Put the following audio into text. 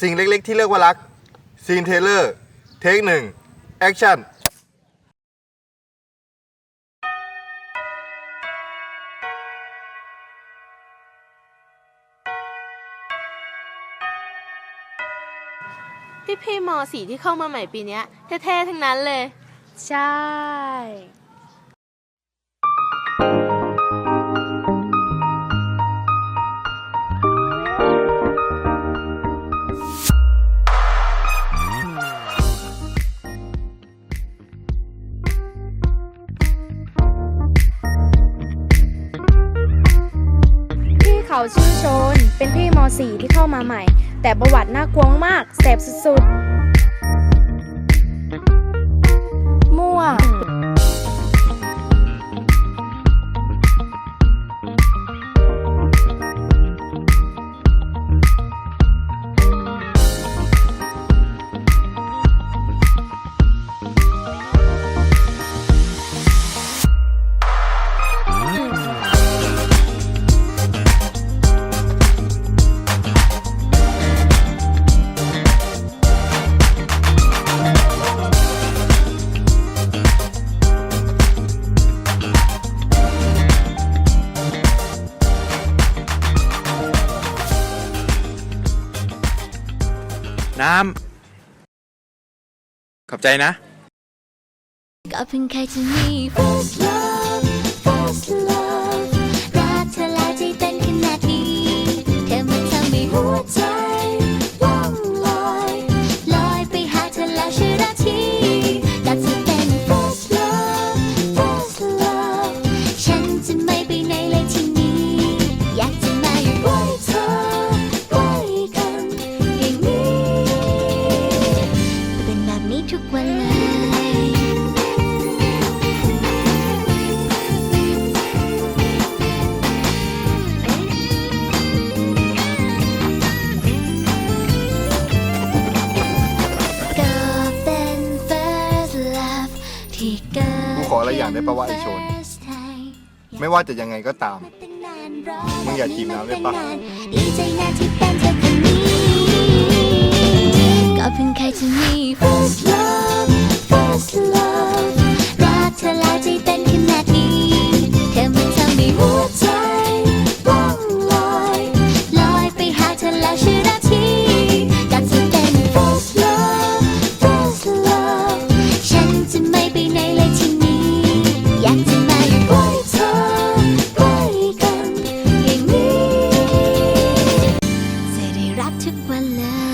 สิ่งเล็กๆ ที่เรียกว่ารักซีนเทเลอร์เทคหนึ่งแอคชั่นพี่พี่มสีที่เข้ามาใหม่ปีเนี้ยเท่ๆทั้งนั้นเลย ใช่ เขาชื่อโชน เป็นพี่ม .4 ที่เข้ามาใหม่ แต่ประวัติน่ากลัวมากแสบสุดๆ น้ำขอบใจนะ ก็เพิ่งเคยจะมี first love first love ขออะไรอย่างได้ปะวะไอชน ไม่ว่าจะยังไงก็ตาม มึงอย่าจีบน้ำได้ปะ 习惯了。